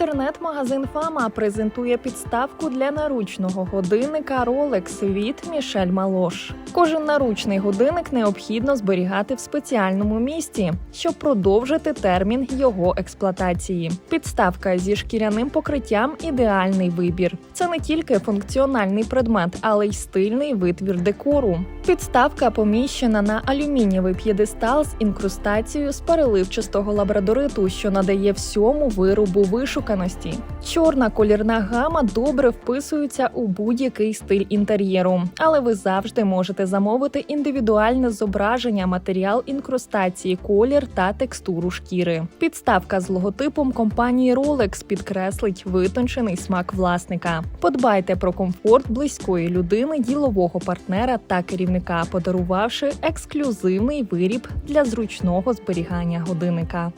Інтернет-магазин Фама презентує підставку для наручного годинника Rolex від Мішель Малош. Кожен наручний годинник необхідно зберігати в спеціальному місці, щоб продовжити термін його експлуатації. Підставка зі шкіряним покриттям ідеальний вибір. Це не тільки функціональний предмет, але й стильний витвір декору. Підставка поміщена на алюмінієвий п'єдестал з інкрустацією з переливчастого лабрадориту, що надає всьому виробу вишуканості. Чорна колірна гама добре вписується у будь-який стиль інтер'єру, але ви завжди можете замовити індивідуальне зображення, матеріал інкрустації, колір та текстуру шкіри. Підставка з логотипом компанії Rolex підкреслить витончений смак власника. Подбайте про комфорт близької людини, ділового партнера та керівника, подарувавши ексклюзивний виріб для зручного зберігання годинника.